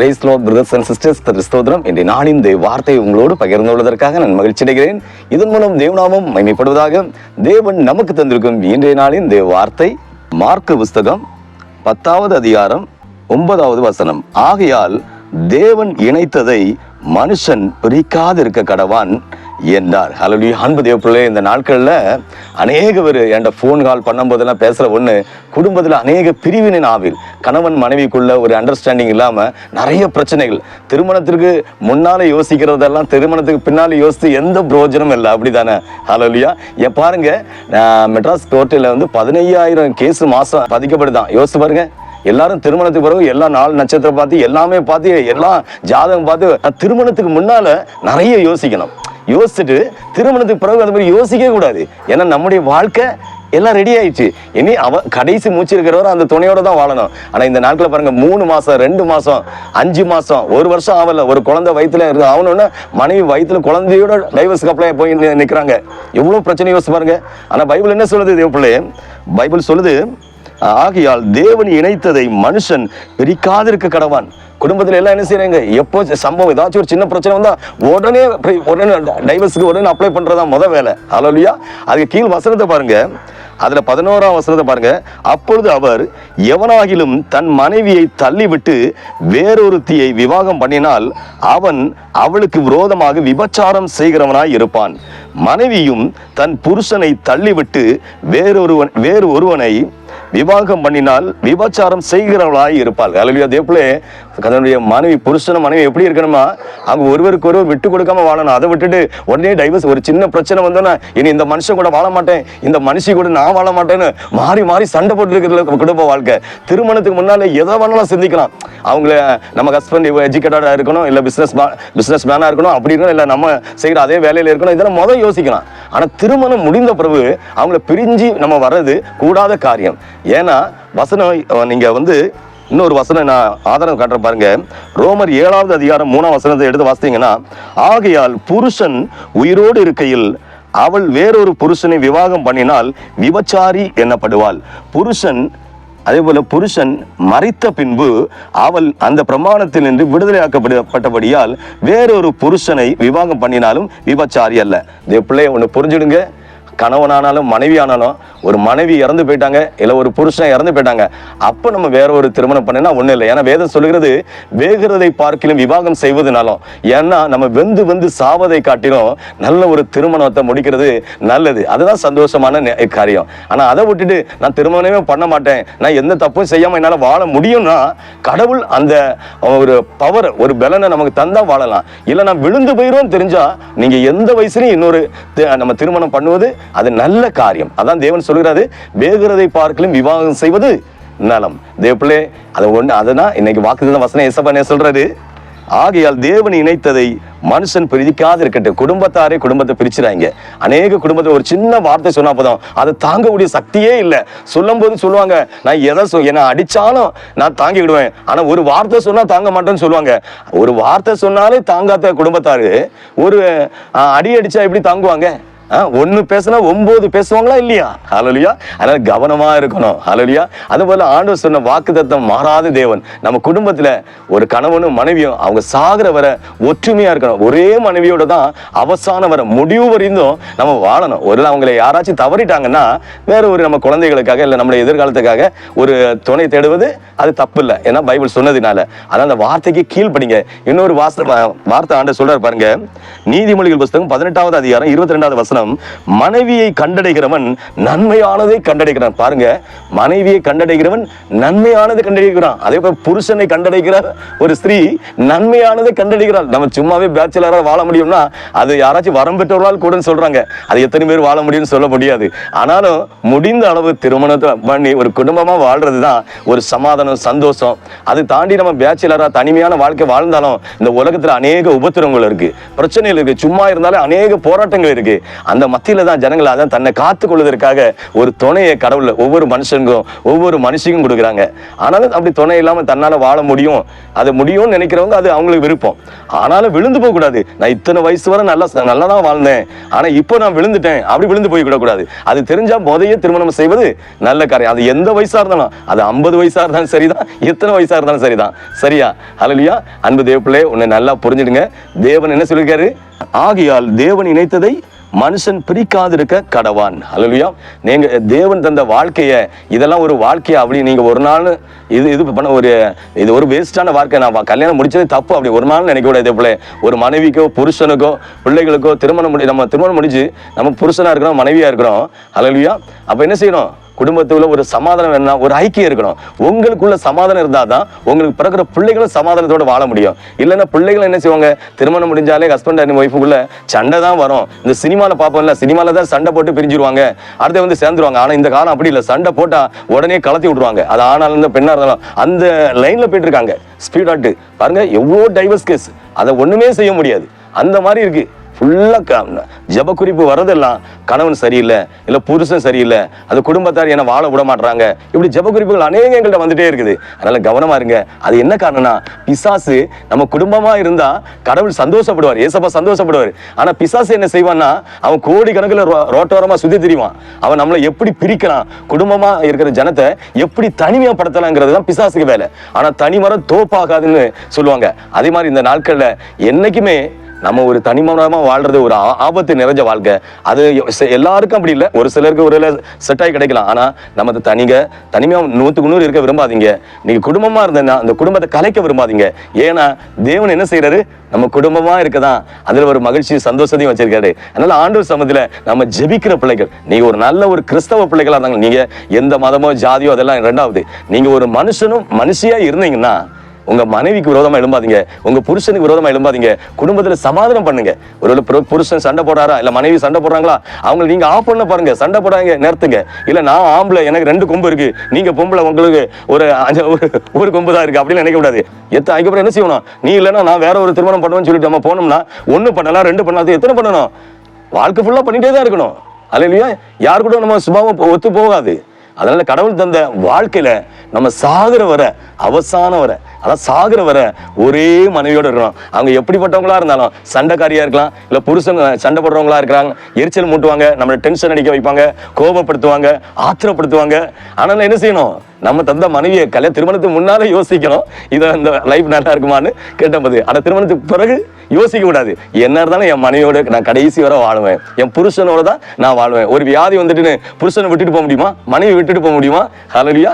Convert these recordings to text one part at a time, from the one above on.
Price லோ brothers and sisters கிறிஸ்தோதரம் இன்றைய நாளின் இந்த வார்த்தை உங்களோடு பகிர்ந்து கொள்வதற்காக நான் மகிழ்ச்சி அடைகிறேன். இதன் மூலம் தேவநாமம் மகிமைப்படுவதாக தேவன் நமக்கு தந்திருக்கும் இன்றைய நாளின் தேவ வார்த்தை மார்க்கு புஸ்தகம் பத்தாவது அதிகாரம் ஒன்பதாவது வசனம். ஆகையால் தேவன் இணைத்ததை மனுஷன் பிரிக்காதிருக்க கடவான். என்றார். ஹலோ அன்பு தேவப்பிள்ளை இந்த நாட்களில் அநேக பேர் என்கிட்ட ஃபோன் கால் பண்ணும்போதெல்லாம் பேசுகிற ஒன்று குடும்பத்தில் அநேக பிரிவினின் ஆவில் கணவன் மனைவிக்குள்ள ஒரு அண்டர்ஸ்டாண்டிங் இல்லாமல் நிறைய பிரச்சனைகள். திருமணத்திற்கு முன்னால் யோசிக்கிறதெல்லாம் திருமணத்துக்கு பின்னால் யோசித்து எந்த பிரயோஜனமும் இல்லை. அப்படி தானே ஹலோலியா என் பாருங்கள் மெட்ராஸ் கோர்ட்டில் வந்து பதினையாயிரம் கேஸ் மாதம் பதிக்கப்படுதான் யோசிச்சு பாருங்கள் எல்லாரும் திருமணத்துக்கு பிறகு எல்லா நாள் நட்சத்திரம் பார்த்து எல்லாமே பார்த்து எல்லாம் ஜாதகம் பார்த்து திருமணத்துக்கு முன்னால் நிறைய யோசிக்கணும். யோசிச்சுட்டு திருமணத்துக்கு பிறகு அது மாதிரி யோசிக்கவே கூடாது. ஏன்னா நம்முடைய வாழ்க்கை எல்லாம் ரெடி ஆயிடுச்சு. இனி அவ கடைசி மூச்சு இருக்கிறவர் அந்த துணையோட தான் வாழணும். ஆனா இந்த நாட்கள் பாருங்க மூணு மாசம் ரெண்டு மாசம் அஞ்சு மாசம் ஒரு வருஷம் ஆகல. ஒரு குழந்தை வயிற்றுல இருக்கு ஆகணும்னா மனைவி வயிற்றுல குழந்தையோட டைவர்ஸ் அப்ளை போய் நிற்கிறாங்க நிக்கிறாங்க. எவ்வளவு பிரச்சனை யோசிச்சு பாருங்க. ஆனா பைபிள் என்ன சொல்லுது தேவப்பிள்ளை பைபிள் சொல்லுது ஆகையால் தேவன் இணைத்ததை மனுஷன் பிரிக்காதிருக்க கடவான். குடும்பத்தில் எல்லாம் என்ன செய்யறாங்க எப்போ சம்பவம் ஏதாச்சும் ஒரு சின்ன பிரச்சனை வந்தா உடனே உடனே டைவர்ஸுக்கு உடனே அப்ளை பண்றதா முத வேலை. அலோலியா அதுக்கு கீழ் வசனத்தை பாருங்க. அதுல பதினோராம் வசனத்தை பாருங்க. அப்பொழுது அவர் எவனாகிலும் தன் மனைவியை தள்ளிவிட்டு வேறொருத்தியை விவாகம் பண்ணினால் அவன் அவளுக்கு விரோதமாக விபச்சாரம் செய்கிறவனாய் இருப்பான். மனைவியும் தன் புருஷனை தள்ளிவிட்டு வேறொருவன் வேறு ஒருவனை விவாகம் பண்ணினால் விபச்சாரம் செய்கிறவளாய் இருப்பாள் அலுவலியா தேப்பிலே கதனுடைய மனைவி புருஷனும் மனைவி எப்படி இருக்கணுமா? அவங்க ஒருவருக்கு ஒருவர் விட்டு கொடுக்காம வாழணும். அதை விட்டுட்டு உடனே டைவர்ஸ் ஒரு சின்ன பிரச்சனை வந்தோன்னா இனி இந்த மனுஷன் கூட வாழ மாட்டேன். இந்த மனுஷி கூட நான் வாழ மாட்டேன்னு மாறி மாறி சண்டை போட்டு இருக்கிற குடும்ப வாழ்க்கை. திருமணத்துக்கு முன்னாலே எதை வேணாலும் சிந்திக்கலாம். அவங்கள நம்ம ஹஸ்பண்ட் எஜுகேட்டடாக இருக்கணும் இல்லை பிசினஸ் பிசினஸ் மேனாக இருக்கணும் அப்படி இருக்கணும் இல்லை நம்ம செய்கிற அதே வேலையில் இருக்கணும் இதெல்லாம் முதல் யோசிக்கலாம். ஆனால் திருமணம் முடிந்த பிறகு அவங்கள பிரிஞ்சு நம்ம வர்றது கூடாத காரியம். ஏன்னா வசனம் நீங்கள் நீங்க வந்து இன்னொரு வசனம் நான் ஆதாரம் காட்டுறேன் பாருங்க. ரோமர் ஏழாவது அதிகாரம் மூணாம் வசனத்தை எடுத்து வாசித்தீங்கன்னா ஆகையால் புருஷன் உயிரோடு இருக்கையில் அவள் வேறொரு புருஷனை விவாகம் பண்ணினால் விபச்சாரி எண்ணப்படுவாள் புருஷன் அதே போல புருஷன் மறித்த பின்பு அவள் அந்த பிரமாணத்தில் நின்று விடுதலையாக்கப்பட்டபடியால் வேறொரு புருஷனை விவாகம் பண்ணினாலும் விபச்சாரி அல்ல. இந்த பிள்ளைய ஒன்று புரிஞ்சுடுங்க. கணவனானாலும் மனைவி ஆனாலும் ஒரு மனைவி இறந்து போயிட்டாங்க இல்லை ஒரு புருஷன் இறந்து போயிட்டாங்க அப்போ நம்ம வேற ஒரு திருமணம் பண்ணினா ஒன்றும் இல்லை. ஏன்னா வேதம் சொல்கிறது வேகிறதை பார்க்கிலும் விவாகம் செய்வதுனாலும். ஏன்னா நம்ம வெந்து வெந்து சாவதை காட்டிலும் நல்ல ஒரு திருமணத்தை முடிக்கிறது நல்லது. அதுதான் சந்தோஷமான நெ- காரியம். ஆனால் அதை விட்டுட்டு நான் திருமணமே பண்ண மாட்டேன் நான் எந்த தப்பும் செய்யாமல் என்னால் வாழ முடியும்னா கடவுள் அந்த ஒரு பவர் ஒரு பலனை நமக்கு தந்தா வாழலாம். இல்லை நான் விழுந்து போயிடும் தெரிஞ்சா நீங்கள் எந்த வயசுலையும் இன்னொரு நம்ம திருமணம் பண்ணுவது அது நல்ல காரியம். அதான் தேவன் சொல்கிறாரு வேகிறதை பார்க்கலும் விவாகம் செய்வது நலம். தேவப்பிள்ளே அது ஒன்று அதுதான் இன்னைக்கு வாக்குதான் வசனம் எசப்பனே சொல்றாரு? ஆகையால் தேவன் இணைத்ததை மனுஷன் பிரிக்காது இருக்கட்டும். குடும்பத்தாரே குடும்பத்தை பிரிச்சுறாங்க அநேக குடும்பத்தை ஒரு சின்ன வார்த்தை சொன்னா போதும் அதை தாங்கக்கூடிய சக்தியே இல்லை. சொல்லும் போது சொல்லுவாங்க நான் எதை சொ என்ன அடிச்சாலும் நான் தாங்கிவிடுவேன் ஆனால் ஒரு வார்த்தை சொன்னால் தாங்க மாட்டேன்னு சொல்லுவாங்க. ஒரு வார்த்தை சொன்னாலே தாங்காத குடும்பத்தாரு. ஒரு அடி அடிச்சா எப்படி தாங்குவாங்க? ஒன்று பேசினா ஒன்பது பேசுவாங்களா இல்லையா? ஹலோலியா அதனால் கவனமா இருக்கணும். ஹலோலியா அது போல் ஆண்டவர் சொன்ன வாக்குத்தத்தம் மாறாத தேவன். நம்ம குடும்பத்துல ஒரு கணவனும் மனைவியும் அவங்க சாகிற வர ஒற்றுமையா இருக்கணும். ஒரே மனைவியோட தான் அவசானம் வர முடிவு வரைந்தும் நம்ம வாழணும். ஒரு அவங்களை யாராச்சும் தவறிட்டாங்கன்னா வேற ஒரு நம்ம குழந்தைகளுக்காக இல்லை நம்மளுடைய எதிர்காலத்துக்காக ஒரு துணை தேடுவது அது தப்பு இல்லை. ஏன்னா பைபிள் சொன்னதுனால. அதான் அந்த வார்த்தைக்கு கீழ்ப்படிங்க இன்னொரு வாச வார்த்தை ஆண்டு சொல்றாரு பாருங்க. நீதிமொழிகள் புஸ்தகம் பதினெட்டாவது அதிகாரம் இருபத்தி ரெண்டாவது வசனம். மனைவியை கண்டடைகிறவன் நன்மையானதை கண்டடைகிறான். பாருங்க மனைவியை கண்டடைகிறவன் நன்மையானதை கண்டடைகிறான். அதே போல புருஷனை கண்டடைகிற ஒரு ஸ்திரீ நன்மையானதை கண்டடைகிறாள். நம்ம சும்மாவே பேச்சுலராக வாழ முடியும்னா அது யாராச்சும் வரம் பெற்றவர்களால் கூட சொல்றாங்க. அது எத்தனை பேர் வாழ முடியும்னு சொல்ல முடியாது. ஆனாலும் முடிந்த அளவு திருமணத்தை பண்ணி ஒரு குடும்பமா வாழ்றது தான் ஒரு சமாதானம் சந்தோஷம். அது தாண்டி நம்ம பேச்சுலராக தனிமையான வாழ்க்கை வாழ்ந்தாலும் இந்த உலகத்துல அநேக உபத்திரங்கள் இருக்கு. பிரச்சனைகள் இருக்கு. சும்மா இருந்தாலும் அநேக போராட்டங்கள் இருக்கு. அந்த மத்தியில் தான் ஜனங்கள் அதான் தன்னை காத்து கொள்வதற்காக ஒரு துணையை கடவுள் ஒவ்வொரு மனுஷனுக்கும் ஒவ்வொரு மனுஷனுக்கும் கொடுக்குறாங்க. ஆனாலும் அப்படி துணை இல்லாமல் தன்னால் வாழ முடியும். அது முடியும்னு நினைக்கிறவங்க அது அவங்களுக்கு விருப்பம். ஆனாலும் விழுந்து போகக்கூடாது நான் இத்தனை வயசு வரை நல்லா நல்லா தான் வாழ்ந்தேன். ஆனால் இப்போ நான் விழுந்துட்டேன். அப்படி விழுந்து போய் அது தெரிஞ்சால் முதைய திருமணம் செய்வது நல்ல காரியம். அது எந்த வயசாக இருந்தாலும் அது ஐம்பது வயசாக இருந்தாலும் சரிதான். எத்தனை வயசாக இருந்தாலும் சரிதான். சரியா? அலலியா அன்பு தேவப்பிள்ளை உன்னை நல்லா புரிஞ்சிடுங்க. தேவன் என்ன சொல்லியிருக்காரு ஆகையால் தேவன் இணைத்ததை மனுஷன் பிரிக்காதிருக்க கடவான். ஹalleluya. நீங்க தேவன் தந்த வாழ்க்கையை இதெல்லாம் ஒரு வாழ்க்கையை? அப்படி நீங்க ஒரு நாள் இது இது பண்ண ஒரு இது ஒரு வேஸ்டான வாழ்க்கை. நான் கல்யாணம் முடிச்சதே தப்பு. அப்படி ஒரு நாள் நினைக்க கூடாது போல ஒரு மனைவிக்கோ புருஷனுக்கோ பிள்ளைகளுக்கோ திருமணம் முடி நம்ம திருமணம் முடிஞ்சு நம்ம புருஷனா இருக்கிறோம் மனைவியா இருக்கிறோம். ஹalleluya. அப்ப என்ன செய்யணும்? குடும்பத்துக்குள்ள ஒரு சமாதானம் என்ன ஒரு ஐக்கியம் இருக்கணும். உங்களுக்குள்ள சமாதானம் இருந்தால் தான் உங்களுக்கு பிறக்கிற பிள்ளைகளும் சமாதானத்தோட வாழ முடியும். இல்லைன்னா பிள்ளைகள் என்ன செய்வாங்க? திருமணம் முடிஞ்சாலே ஹஸ்பண்ட் அண்ட் ஒய்ஃபுக்குள்ள சண்டை தான் வரும். இந்த சினிமாவில் பார்ப்போம்ல சினிமாவில் தான் சண்டை போட்டு பிரிஞ்சிருவாங்க. அடுத்து வந்து சேர்ந்துருவாங்க. ஆனால் இந்த காலம் அப்படி இல்லை. சண்டை போட்டால் உடனே கலத்தி விட்ருவாங்க அது ஆனாலும் இந்த பெண்ணாக இருந்தாலும் அந்த லைனில் போயிட்டு இருக்காங்க. ஸ்பீட் ஆட்டு பாருங்க எவ்வளோ டைவர்ஸ் கேஸ் அதை ஒன்றுமே செய்ய முடியாது. அந்த மாதிரி இருக்குது ஃபுல்லாக ஜப குறிப்பு வரதெல்லாம் கணவன் சரியில்லை இல்லை புருஷன் சரியில்லை அது குடும்பத்தார் என்ன வாழ விட மாட்றாங்க. இப்படி ஜப குறிப்புகள் அநேக எங்கள்கிட்ட வந்துட்டே இருக்குது. அதனால கவனமா இருங்க. அது என்ன காரணம்னா பிசாசு நம்ம குடும்பமாக இருந்தால் கடவுள் சந்தோஷப்படுவார். ஏசப்பா சந்தோஷப்படுவார். ஆனால் பிசாசு என்ன செய்வான்னா அவன் கோடி கணக்கில் ரோட்டோரமா சுத்தி திரிவான். அவன் நம்மளை எப்படி பிரிக்கிறான் குடும்பமா இருக்கிற ஜனத்தை எப்படி தனிமையப்படுத்தலாங்கிறது தான் பிசாசுக்கு வேலை. ஆனால் தனிமரம் தோப்பாகாதுன்னு சொல்லுவாங்க. அதே மாதிரி இந்த நாட்கள்ல என்னைக்குமே நம்ம ஒரு தனிமனமா வாழ்றது ஒரு ஆபத்து நிறைஞ்ச வாழ்க்கை. அது எல்லாருக்கும் அப்படி இல்லை. ஒரு சிலருக்கு ஒரு செட் ஆகி கிடைக்கலாம். ஆனா நம்ம அதை தனிங்க தனிமையா நூத்துக்கு நூறு இருக்க விரும்பாதீங்க. நீங்க குடும்பமா இருந்தேன்னா அந்த குடும்பத்தை கலைக்க விரும்பாதீங்க. ஏன்னா தேவன் என்ன செய்யறாரு நம்ம குடும்பமா இருக்கதான். அதுல ஒரு மகிழ்ச்சி சந்தோஷத்தையும் வச்சிருக்காரு. அதனால ஆண்டவர் சமத்துல நம்ம ஜெபிக்கிற பிள்ளைகள் நீங்க ஒரு நல்ல ஒரு கிறிஸ்தவ பிள்ளைகளா இருந்தாங்க நீங்க எந்த மதமோ ஜாதியோ அதெல்லாம் ரெண்டாவது. நீங்க ஒரு மனுஷனும் மனுஷியா இருந்தீங்கன்னா உங்க மனைவிக்கு விரோதமா எழும்பாதீங்க. உங்க புருஷனுக்கு விரோதமா எழும்பாதீங்க. குடும்பத்துல சமாதானம் பண்ணுங்க. ஒருவேளை புருஷன் சண்டை போடுறாரா? இல்ல மனைவி சண்டை போடுறாங்களா? அவங்க நீங்க ஆஃப் பண்ண பாருங்க. சண்டை போடாங்க நிறுத்துங்க. இல்ல நான் ஆம்பளை எனக்கு ரெண்டு கொம்பு இருக்கு. நீங்க பொம்பளை உங்களுக்கு ஒரு ஒரு ஒரு கொம்பு தான் இருக்கு அப்படின்னு நினைக்க கூடாது. எத்தனை அதுக்கப்புறம் என்ன செய்யணும்? நீ இல்லைன்னா நான் வேற ஒரு திருமணம் பண்ணுவேன்னு சொல்லிட்டு நம்ம போனோம்னா ஒன்னு பண்ணலாம் ரெண்டு பண்ணலாம் எத்தனை பண்ணணும்? வாழ்க்கை ஃபுல்லா பண்ணிட்டே தான் இருக்கணும். அல்ல இல்லையா? யாரு கூட நம்ம சுபாவம் ஒத்து போகாது. அதனால கடவுள் தந்த வாழ்க்கையில நம்ம சாகுற வர அவசானம் வர அதான் சாகுற வர ஒரே மனைவியோட இருக்கணும். அவங்க எப்படிப்பட்டவங்களா இருந்தாலும் சண்டைக்காரியா இருக்கலாம் இல்ல புருஷன் சண்டை போடுறவங்களா இருக்கிறாங்க எரிச்சல் மூட்டுவாங்க நம்மளை டென்ஷன் அடிக்க வைப்பாங்க கோபப்படுத்துவாங்க ஆத்திரப்படுத்துவாங்க. ஆனால் என்ன செய்யணும்? நம்ம தந்த மனைவியை கல்யாண திருமணத்துக்கு முன்னாலே யோசிக்கணும். இதை இந்த லைஃப் நல்லா இருக்குமான்னு கேட்டபோது ஆனால் திருமணத்துக்கு பிறகு யோசிக்க கூடாது. என்ன இருந்தாலும் என் மனைவியோட நான் கடைசி வரை வாழுவேன். என் புருஷனோட தான் நான் வாழ்வேன். ஒரு வியாதி வந்துட்டுன்னு புருஷனை விட்டுட்டு போக முடியுமா? மனைவி விட்டுட்டு போக முடியுமா? ஹalleluya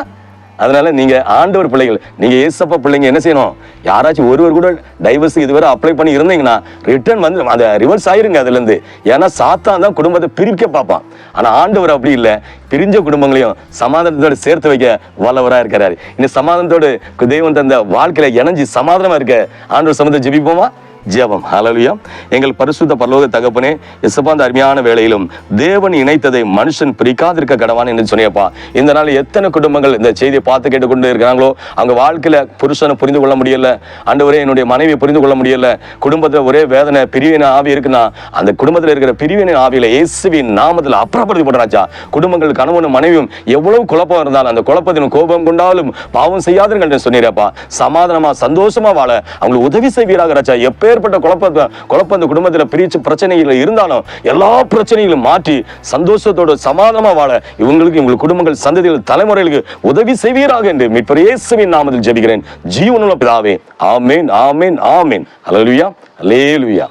அதனால நீங்க ஆண்டவர் பிள்ளைகள் நீங்க ஏசப்பா பிள்ளைங்க என்ன செய்யணும்? யாராச்சும் ஒருவர் கூட டைவர்ஸ் இதுவரை அப்ளை பண்ணி இருந்தீங்கன்னா ரிட்டர்ன் வந்து அதை ரிவர்ஸ் ஆயிருங்க அதுல இருந்து ஏன்னா சாத்தான் தான் குடும்பத்தை பிரிக்க பார்ப்பான். ஆனா ஆண்டவர் அப்படி இல்லை. பிரிஞ்ச குடும்பங்களையும் சமாதானத்தோட சேர்த்து வைக்க வல்லவராக இருக்கிறாரு. இந்த சமாதானத்தோடு தெய்வம் தந்த வாழ்க்கையில இணைஞ்சு சமாதானமா இருக்க ஆண்டவர் சம்மந்தம் ஜெபிப்போமா? ஜெபம். ஹalleluya எங்கள் பரிசுத்த பரலோக தகப்பனே எசப்பா அந்த அருமையான வேலையிலும் தேவன் இணைத்ததை மனுஷன் பிரிக்காதிருக்க கடவான் என்று சொன்னியப்பா. இந்த நாள் எத்தனை குடும்பங்கள் இந்த செய்தியை பார்த்து கேட்டுக்கொண்டு இருக்கிறாங்களோ அவங்க வாழ்க்கையில் புருஷனை புரிந்து கொள்ள முடியல அண்டவரே என்னுடைய மனைவியை புரிந்து கொள்ள முடியல குடும்பத்தில் ஒரே வேதனை பிரிவினை ஆவி இருக்குன்னா அந்த குடும்பத்தில் இருக்கிற பிரிவினை ஆவியில் இயேசுவின் நாமத்தில் அப்புறப்படுத்தி போடுறாச்சா குடும்பங்கள் கணவனும் மனைவியும் எவ்வளவு குழப்பம் இருந்தாலும் அந்த குழப்பத்தின் கோபம் கொண்டாலும் பாவம் செய்யாதீர்கள் என்று சொன்னீரப்பா. சமாதானமா சந்தோஷமா வாழ அவங்களுக்கு உதவி செய்வீராக எப்போ எப்பேற்பட்ட குழப்பத்தை குழப்பம் அந்த குடும்பத்தில் பிரிச்சு பிரச்சனைகள் இருந்தாலும் எல்லா பிரச்சனைகளும் மாற்றி சந்தோஷத்தோட சமாதானமா வாழ இவங்களுக்கு இவங்களுக்கு குடும்பங்கள் சந்ததிகள் தலைமுறைகளுக்கு உதவி செய்வீராக என்று மீட்பர் இயேசுவின் நாமத்தில் ஜெபிக்கிறேன். ஜீவனுள்ள பிதாவே ஆமேன் ஆமேன் ஆமேன். அலலுயா ஹalleluya